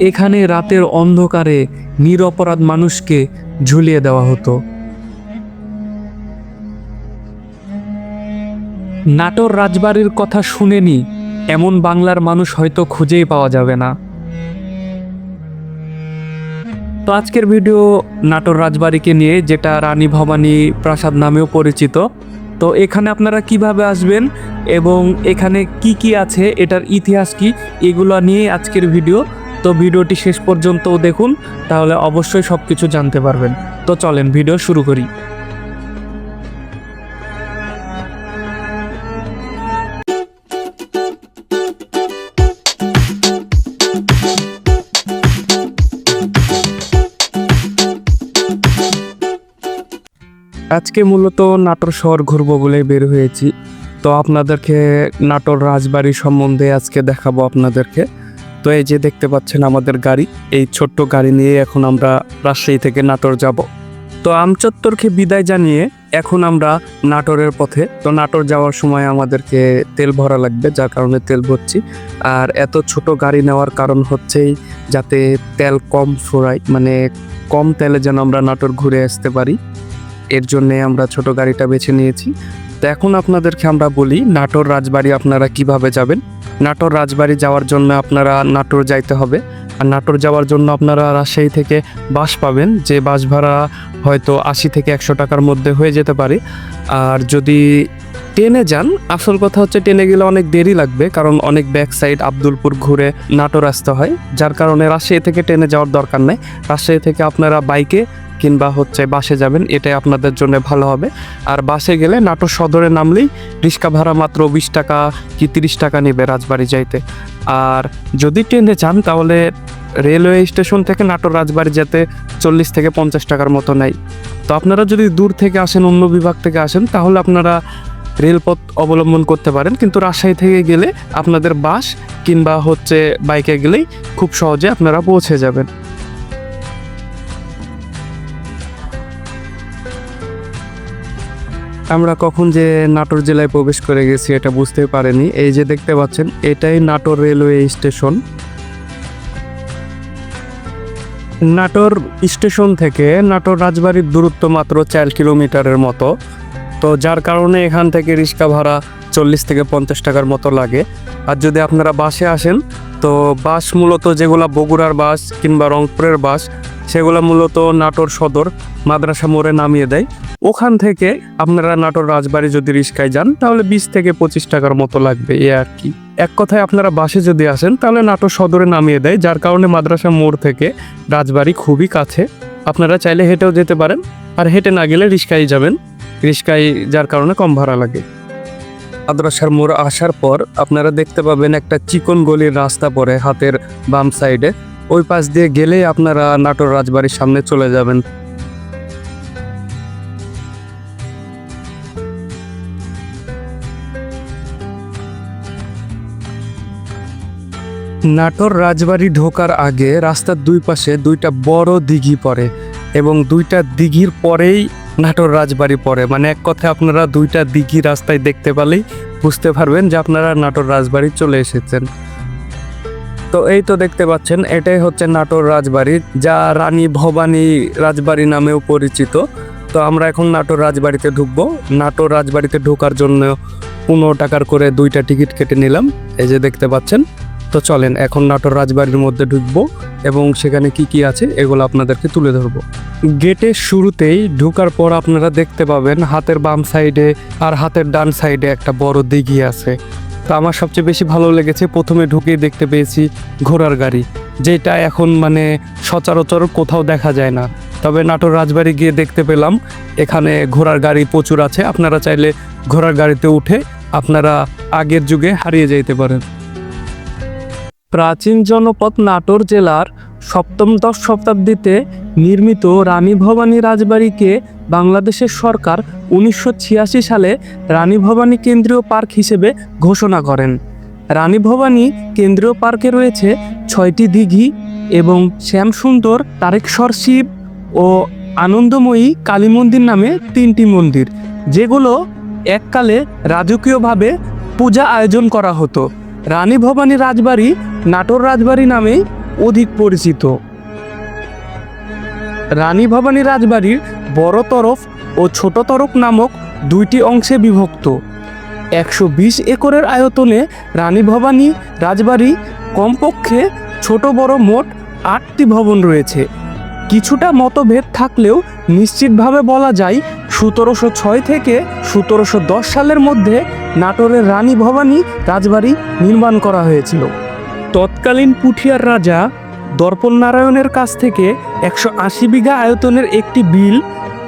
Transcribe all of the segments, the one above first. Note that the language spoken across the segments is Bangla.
এখানে রাতের অন্ধকারে নিরপরাধ মানুষকে ঝুলিয়ে দেওয়া হতো। নাটোর রাজবাড়ির কথা শুনেনি, এমন বাংলার মানুষ হয়তো খুঁজেই পাওয়া যাবে না। তো আজকের ভিডিও নাটোর রাজবাড়িকে নিয়ে, যেটা রানী ভবানী প্রাসাদ নামেও পরিচিত। তো এখানে আপনারা কীভাবে আসবেন এবং এখানে কি কি আছে, এটার ইতিহাস কি, এগুলো নিয়ে আজকের ভিডিও। তো ভিডিওটি শেষ পর্যন্ত দেখুন, তাহলে অবশ্যই সব কিছু জানতে পারবেন। তো চলেন, ভিডিও শুরু করি। আজকে মূলত নাটোর শহর ঘুরবো বলে বের হয়েছি। তো আপনাদেরকে নাটোর রাজবাড়ি সম্বন্ধে আজকে দেখাবো আপনাদেরকে। তো এই যে দেখতে পাচ্ছেন আমাদের গাড়ি, এই ছোট্ট গাড়ি নিয়ে এখন আমরা রাজশাহী থেকে নাটোর যাব। তো আমচত্বরকে বিদায় জানিয়ে এখন আমরা নাটোরের পথে। তো নাটোর যাওয়ার সময় আমাদেরকে তেল ভরা লাগবে, যার কারণে তেল ভরছি। আর এত ছোট গাড়ি নেওয়ার কারণ হচ্ছেই যাতে তেল কম ফুরায় মানে কম তেলে যেন আমরা নাটোর ঘুরে আসতে পারি। এর জন্যে আমরা ছোট গাড়িটা বেছে নিয়েছি। তো এখন আপনাদেরকে আমরা বলি, নাটোর রাজবাড়ি আপনারা কীভাবে যাবেন? নাটোর রাজবাড়ি যাওয়ার জন্য আপনারা নাটোর যাইতে হবে। আর নাটোর যাওয়ার জন্য আপনারা রাজশাহী থেকে বাস পাবেন, যে বাস ভাড়া হয়তো আশি থেকে একশো টাকার মধ্যে হয়ে যেতে পারে। আর যদি ট্রেনে যান, আসল কথা হচ্ছে ট্রেনে গেলে অনেক দেরি লাগবে, কারণ অনেক ব্যাক সাইড আব্দুলপুর ঘুরে নাটোর আসতে হয়। যার কারণে রাজশাহী থেকে ট্রেনে যাওয়ার দরকার নেই। রাজশাহী থেকে আপনারা বাইকে কিংবা হচ্ছে বাসে যাবেন, এটাই আপনাদের জন্য ভালো হবে। আর বাসে গেলে নাটোর সদরে নামলেই রিক্সা ভাড়া মাত্র বিশ টাকা কি তিরিশ টাকা নেবে রাজবাড়ি যাইতে। আর যদি ট্রেনে যান, তাহলে রেলওয়ে স্টেশন থেকে নাটোর রাজবাড়ি যেতে চল্লিশ থেকে পঞ্চাশ টাকার মতো নেয়। তো আপনারা যদি দূর থেকে আসেন, অন্য বিভাগ থেকে আসেন, তাহলে আপনারা রেলপথ অবলম্বন করতে পারেন। কিন্তু রাজশাহী থেকে গেলে আপনাদের বাস কিংবা হচ্ছে বাইকে গেলেই খুব সহজে আপনারা পৌঁছে যাবেন। আমরা কখন যে নাটোর জেলায় প্রবেশ করে গেছি এটা বুঝতে পারেনি। এই যে দেখতে পাচ্ছেন, এটাই Natore railway station. Natore station থেকে নাটোর রাজবাড়ির দূরত্ব মাত্র চার কিলোমিটারের মতো। তো যার কারণে এখান থেকে রিক্সা ভাড়া চল্লিশ থেকে পঞ্চাশ টাকার মতো লাগে। আর যদি আপনারা বাসে আসেন, তো বাস মূলত যেগুলা বগুড়ার বাস কিংবা রংপুরের বাস, সেগুলো মূলত নাটোর সদর, মাদ্রাসা মোড়ে নামিয়ে দেয়। ওখান থেকে আপনারা নাটোর রাজবাড়ি যদি রিক্সায় যান, তাহলে বিশ থেকে পঁচিশ টাকার মতো লাগবে, এ আর কি। এক কথায় আপনারা বাসে যদি আসেন, তাহলে নাটোর সদরে নামিয়ে দেয়, যার কারণে মাদ্রাসা মোড় থেকে রাজবাড়ি খুবই কাছে। আপনারা চাইলে হেঁটেও যেতে পারেন, আর হেঁটে না গেলে রিক্সায় যাবেন। রিক্সায় যার কারণে কম ভাড়া লাগে। মাদ্রাসার মোড় আসার পর আপনারা দেখতে পাবেন একটা চিকন গলির রাস্তা পড়ে হাতের বাম সাইডে। ওই পাশ দিয়ে গেলেই আপনারা নাটোর রাজবাড়ির সামনে চলে যাবেন। নাটোর রাজবাড়ি ঢোকার আগে রাস্তার দুই পাশে দুইটা বড় দিঘি পড়ে এবং দুইটা দিঘির পরেই নাটোর রাজবাড়ি পড়ে। মানে এক কথায় আপনারা দুইটা দিঘি রাস্তায় দেখতে পেলেই বুঝতে পারবেন যে আপনারা নাটোর রাজবাড়ি চলে এসেছেন। তো এই তো দেখতে পাচ্ছেন, এটাই হচ্ছে নাটোর রাজবাড়ি, যা রানী ভবানী রাজবাড়ি নামেও পরিচিত। তো আমরা এখন নাটোর রাজবাড়িতে ঢুকবো। নাটোর রাজবাড়িতে ঢোকার জন্য পনেরো টাকার করে দুইটা টিকিট কেটে নিলাম। এই যে দেখতে পাচ্ছেন তো চলেন, এখন নাটোর রাজবাড়ির মধ্যে ঢুকবো এবং সেখানে কি কি আছে এগুলো আপনাদেরকে তুলে ধরবো। গেটের শুরুতেই ঢুকার পর আপনারা দেখতে পাবেন হাতের বাম সাইডে আর হাতের ডান সাইডে একটা বড় দিঘি আছে। তো আমার সবচেয়ে বেশি ভালো লেগেছে, প্রথমে ঢুকেই দেখতে পেয়েছি ঘোড়ার গাড়ি, যেটা এখন মানে সচরাচর কোথাও দেখা যায় না। তবে নাটোর রাজবাড়ি গিয়ে দেখতে পেলাম, এখানে ঘোড়ার গাড়ি প্রচুর আছে, আপনারা চাইলে ঘোড়ার গাড়িতে উঠে আপনারা আগের যুগে হারিয়ে যেতে পারেন। প্রাচীন জনপদ নাটোর জেলার সপ্তম দশ শতাব্দীতে নির্মিত রানী ভবানী রাজবাড়িকে বাংলাদেশের সরকার উনিশশো ছিয়াশি সালে রানী ভবানী কেন্দ্রীয় পার্ক হিসেবে ঘোষণা করেন। রানী ভবানী কেন্দ্রীয় পার্কে রয়েছে ছয়টি দিঘি এবং শ্যামসুন্দর তারেকশ্বর শিব ও আনন্দময়ী কালী মন্দির নামে তিনটি মন্দির, যেগুলো এককালে রাজকীয়ভাবে পূজা আয়োজন করা হতো। রানী ভবানী রাজবাড়ি নাটোর রাজবাড়ি নামেই অধিক পরিচিত। রানী ভবানী রাজবাড়ির বড় তরফ ও ছোট তরফ নামক দুইটি অংশে বিভক্ত। একশো বিশ একরের আয়তনে রানী ভবানী রাজবাড়ি কমপক্ষে ছোট বড় মোট আটটি ভবন রয়েছে। কিছুটা মতভেদ থাকলেও নিশ্চিতভাবে বলা যায় সতেরোশো ছয় থেকে সতেরোশো দশ সালের মধ্যে নাটোরের রানী ভবানী রাজবাড়ি নির্মাণ করা হয়েছিল। তৎকালীন পুঠিয়ার রাজা দর্পণ নারায়ণের কাছ থেকে একশো আশি বিঘা আয়তনের একটি বিল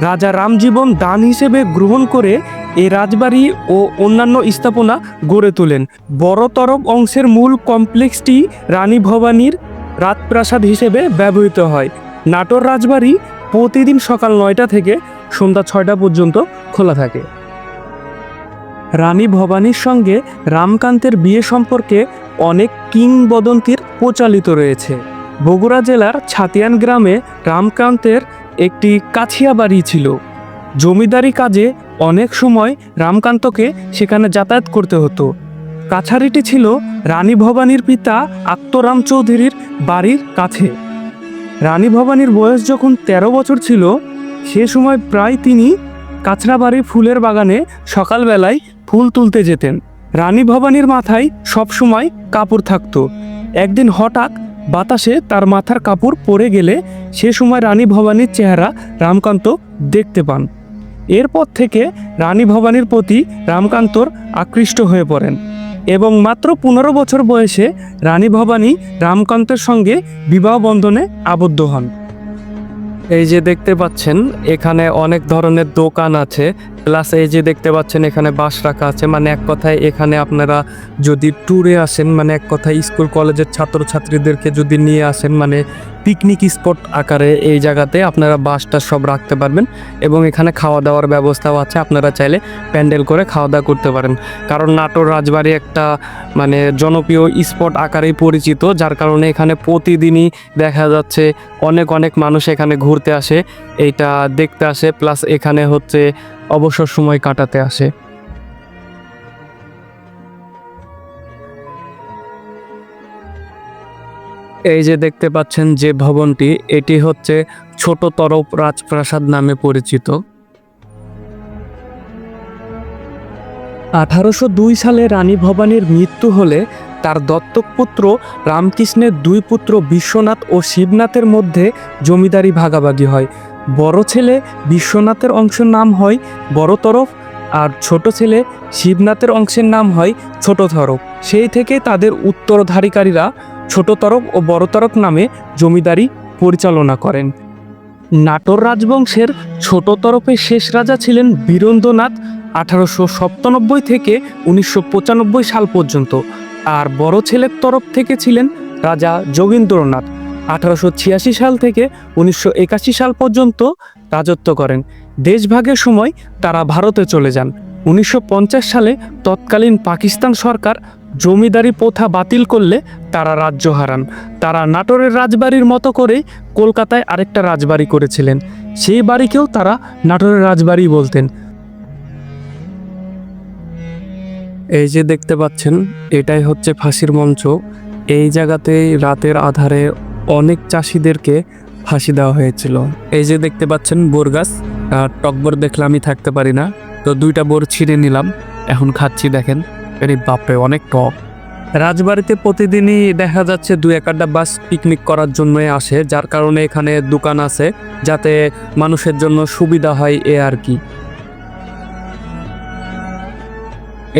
রাজা রামজীবন দান হিসেবে গ্রহণ করে এ রাজবাড়ি ও অন্যান্য স্থাপনা গড়ে তোলেন। বড় তরফ অংশের মূল কমপ্লেক্সটি রানী ভবানীর রাজপ্রাসাদ হিসেবে ব্যবহৃত হয়। নাটোর রাজবাড়ি প্রতিদিন সকাল নয়টা থেকে সন্ধ্যা ছয়টা পর্যন্ত খোলা থাকে। রানী ভবানীর সঙ্গে রামকান্তের বিয়ে সম্পর্কে অনেক কিংবদন্তির প্রচালিত রয়েছে। বগুড়া জেলার ছাতিয়ান গ্রামে রামকান্তের একটি কাছিয়া বাড়ি ছিল। জমিদারি কাজে অনেক সময় রামকান্তকে সেখানে যাতায়াত করতে হতো। কাছারিটি ছিল রানী ভবানীর পিতা আত্মরাম চৌধুরীর বাড়ির কাছে। রানী ভবানীর বয়স যখন ১৩ বছর ছিল, সে সময় প্রায় তিনি কাছড়াবাড়ির ফুলের বাগানে সকালবেলায় ফুল তুলতে যেতেন। রানী ভবানীর মাথায় সবসময় কাপড় থাকতো। একদিন হঠাৎ বাতাসে তার মাথার কাপড় পরে গেলে সে সময় রানী ভবানীর চেহারা রামকান্ত দেখতে পান। এরপর থেকে রানী ভবানীর প্রতি রামকান্তর আকৃষ্ট হয়ে পড়েন এবং মাত্র পনেরো বছর বয়সে রানী ভবানী রামকান্তের সঙ্গে বিবাহ বন্ধনে আবদ্ধ হন। এই যে দেখতে পাচ্ছেন, এখানে অনেক ধরনের দোকান আছে। প্লাস এই যে দেখতে পাচ্ছেন, এখানে বাস রাখা আছে। মানে এক কথায় এখানে আপনারা যদি ট্যুরে আসেন মানে এক কথায় স্কুল কলেজের ছাত্রছাত্রীদেরকে যদি নিয়ে আসেন মানে পিকনিক স্পট আকারে এই জায়গাতে আপনারা বাসটা সব রাখতে পারবেন এবং এখানে খাওয়া দাওয়ার ব্যবস্থাও আছে। আপনারা চাইলে প্যান্ডেল করে খাওয়া দাওয়া করতে পারেন। কারণ নাটোর রাজবাড়ি একটা মানে জনপ্রিয় স্পট আকারেই পরিচিত, যার কারণে এখানে প্রতিদিনই দেখা যাচ্ছে অনেক অনেক মানুষ এখানে ঘুরতে আসে। এইটা দেখতে আসে। প্লাস এখানে হচ্ছে অবসর সময় কাটাতে আসে। এই যে দেখতে পাচ্ছেন যে ভবনটি, এটি হচ্ছে ছোট তরফ রাজপ্রাসাদ নামে পরিচিত। আঠারোশো দুই সালে রানী ভবানীর মৃত্যু হলে তার দত্তক পুত্র রামকৃষ্ণের দুই পুত্র বিশ্বনাথ ও শিবনাথের মধ্যে জমিদারি ভাগাভাগি হয়। বড় ছেলে বিশ্বনাথের অংশের নাম হয় বড় তরফ আর ছোট ছেলে শিবনাথের অংশের নাম হয় ছোট তরফ। সেই থেকে তাদের উত্তরধারীকারীরা ছোট তরফ ও বড় তরফ নামে জমিদারি পরিচালনা করেন। নাটোর রাজবংশের ছোট তরফের শেষ রাজা ছিলেন বীরেন্দ্রনাথ আঠারোশো সপ্তানব্বই থেকে উনিশশো পঁচানব্বই সাল পর্যন্ত। আর বড় ছেলের তরফ থেকে ছিলেন রাজা যোগীন্দ্রনাথ। আঠারোশো ছিয়াশি সাল থেকে উনিশশো একাশি সাল পর্যন্ত রাজত্ব করেন। দেশভাগের সময় তারা ভারতে চলে যান। উনিশশো পঞ্চাশ সালে তৎকালীন পাকিস্তান সরকার জমিদারি প্রথা বাতিল করলে তারা রাজ্য হারান। তারা নাটোরের রাজবাড়ির মতো করে কলকাতায় আরেকটা রাজবাড়ি করেছিলেন। সেই বাড়িকেও তারা নাটোরের রাজবাড়ি বলতেন। এই যে দেখতে পাচ্ছেন, এটাই হচ্ছে ফাঁসির মঞ্চ। এই জায়গাতে রাতের আধারে অনেক চাষিদেরকে ফাঁসি দেওয়া হয়েছিল। এই যে দেখতে পাচ্ছেন বোর গাছ টকবর দেখলে আমি থাকতে পারি না। তো দুইটা বোর ছিঁড়ে নিলাম, এখন খাচ্ছি দেখেন। আরে বাপরে, অনেক টক। রাজবাড়িতে প্রতিদিনই দেখা যাচ্ছে দু এক আড্ডা বাস পিকনিক করার জন্যই আসে, যার কারণে এখানে দোকান আছে, যাতে মানুষের জন্য সুবিধা হয় এ আর কি।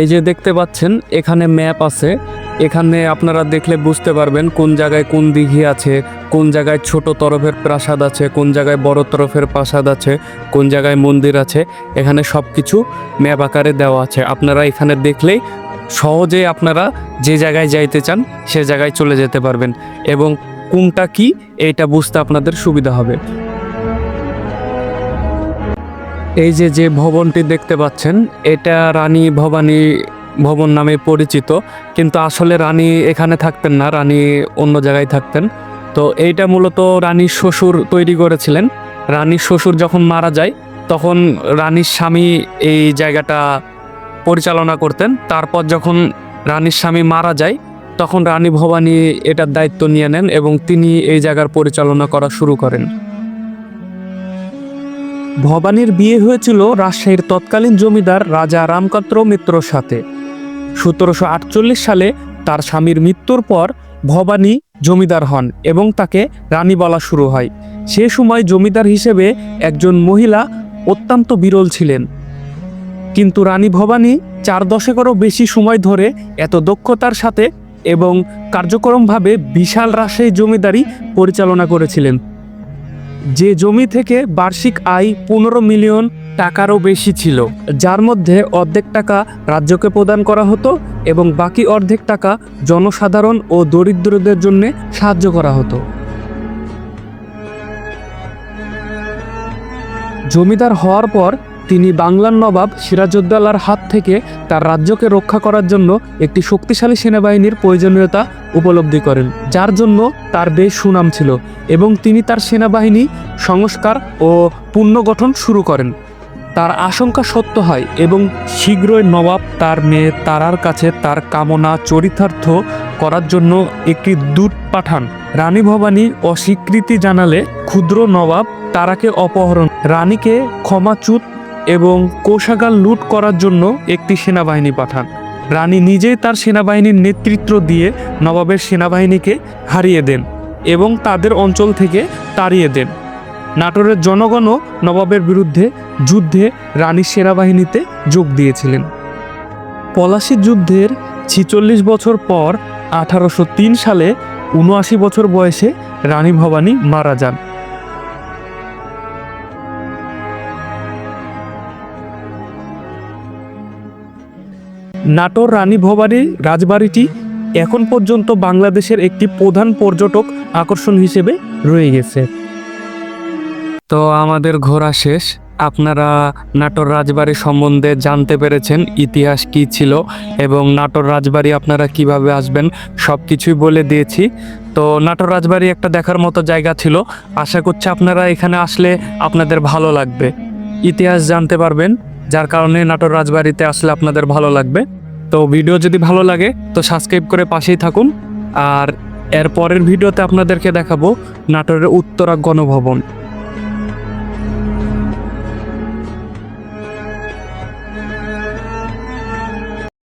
এই যে দেখতে পাচ্ছেন, এখানে ম্যাপ আছে এখানে আপনারা দেখলে বুঝতে পারবেন কোন জায়গায় কোন দিঘি আছে, কোন জায়গায় ছোট তরফের প্রাসাদ আছে, কোন জায়গায় বড় তরফের প্রাসাদ আছে, কোন জায়গায় মন্দির আছে। এখানে সব কিছু ম্যাপ আকারে দেওয়া আছে। আপনারা এখানে দেখলেই সহজে আপনারা যে জায়গায় যাইতে চান, সে জায়গায় চলে যেতে পারবেন। এবং কোনটা কি, এইটা বুঝতে আপনাদের সুবিধা হবে। এই যে যে ভবনটি দেখতে পাচ্ছেন, এটা রানী ভবানী ভবন নামে পরিচিত, কিন্তু আসলে রানী এখানে থাকতেন না, রানী অন্য জায়গায় থাকতেন। তো এইটা মূলত রানীর শ্বশুর তৈরি করেছিলেন। রানীর শ্বশুর যখন মারা যায়, তখন রানীর স্বামী এই জায়গাটা পরিচালনা করতেন। তারপর যখন রানীর স্বামী মারা যায়, তখন রানী ভবানী এটার দায়িত্ব নিয়ে নেন এবং তিনি এই জায়গার পরিচালনা করা শুরু করেন। ভবানীর বিয়ে হয়েছিল রাজশাহীর তৎকালীন জমিদার রাজা রামকাত্র মিত্রর সাথে। সতেরোশো আটচল্লিশ সালে তার স্বামীর মৃত্যুর পর ভবানী জমিদার হন এবং তাকে রানী বলা শুরু হয়। সে সময় জমিদার হিসেবে একজন মহিলা অত্যন্ত বিরল ছিলেন। কিন্তু রানী ভবানী চার দশকেরও বেশি সময় ধরে এত দক্ষতার সাথে এবং কার্যক্রমভাবে বিশাল রাজশাহী জমিদারি পরিচালনা করেছিলেন। যে জমি থেকে বার্ষিক আয় পনেরো মিলিয়ন টাকারও বেশি ছিল। যার মধ্যে অর্ধেক টাকা রাজ্যকে প্রদান করা হতো এবং বাকি অর্ধেক টাকা জনসাধারণ ও দরিদ্রদের জন্য সাহায্য করা হতো। জমিদার হওয়ার পর তিনি বাংলার নবাব সিরাজউদ্দৌলার হাত থেকে তার রাজ্যকে রক্ষা করার জন্য একটি শক্তিশালী সেনাবাহিনীর প্রয়োজনীয়তা উপলব্ধি করেন, যার জন্য তার বেশ সুনাম ছিল এবং তিনি তার সেনাবাহিনী সংস্কার ও পুনর্গঠন শুরু করেন। তার আশঙ্কা সত্য হয় এবং শীঘ্রই নবাব তার মেয়ে তারার কাছে তার কামনা চরিতার্থ করার জন্য একটি দূত পাঠান। রানী ভবানী অস্বীকৃতি জানালে ক্ষুদ্র নবাব তারাকে অপহরণ, রানীকে ক্ষমাচ্যুত এবং কোষাগার লুট করার জন্য একটি সেনাবাহিনী পাঠান। রানী নিজেই তার সেনাবাহিনীর নেতৃত্ব দিয়ে নবাবের সেনাবাহিনীকে হারিয়ে দেন এবং তাদের অঞ্চল থেকে তাড়িয়ে দেন। নাটোরের জনগণও নবাবের বিরুদ্ধে যুদ্ধে রানীর সেনাবাহিনীতে যোগ দিয়েছিলেন। পলাশী যুদ্ধের ছিচল্লিশ বছর পর আঠারোশো তিন সালে উনআশি বছর বয়সে রানী ভবানী মারা যান। নাটোর রানী ভবানী রাজবাড়িটি এখন পর্যন্ত বাংলাদেশের একটি প্রধান পর্যটক আকর্ষণ হিসেবে রয়ে গেছে। তো আমাদের ঘোরা শেষ। আপনারা নাটোর রাজবাড়ি সম্বন্ধে জানতে পেরেছেন ইতিহাস কি ছিল এবং নাটোর রাজবাড়ি আপনারা কীভাবে আসবেন সব কিছুই বলে দিয়েছি। তো নাটোর রাজবাড়ি একটা দেখার মতো জায়গা ছিল। আশা করছি আপনারা এখানে আসলে আপনাদের ভালো লাগবে। ইতিহাস জানতে পারবেন, যার কারণে নাটোর রাজবাড়িতে আসলে আপনাদের ভালো লাগবে। তো ভিডিও যদি ভালো লাগে, তো সাবস্ক্রাইব করে পাশেই থাকুন। আর এর পরের ভিডিওতে আপনাদেরকে দেখাবো নাটোরের উত্তরা গণভবন।